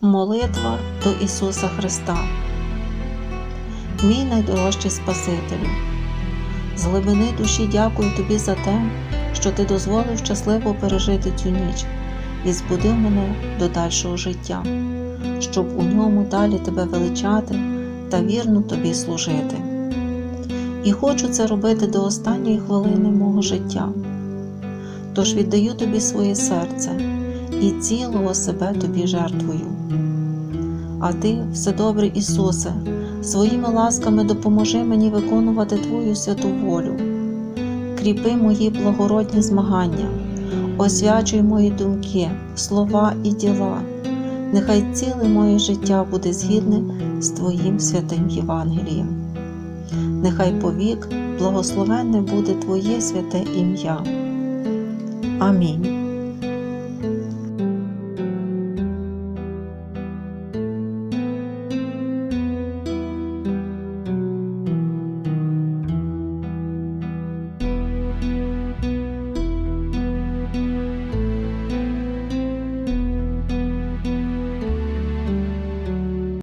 Молитва до Ісуса Христа. Мій найдорожчий Спасителю. З глибини душі дякую тобі за те, що ти дозволив щасливо пережити цю ніч і збудив мене до дальшого життя, щоб у ньому далі тебе величати та вірно тобі служити. І хочу це робити до останньої хвилини мого життя. Тож віддаю тобі своє серце і цілого себе тобі жертвую. А ти, Вседобрий Ісусе, своїми ласками допоможи мені виконувати Твою святу волю. Кріпи мої благородні змагання, освячуй мої думки, слова і діла. Нехай ціле моє життя буде згідне з Твоїм святим Євангелієм. Нехай повік благословенне буде Твоє святе ім'я. Амінь.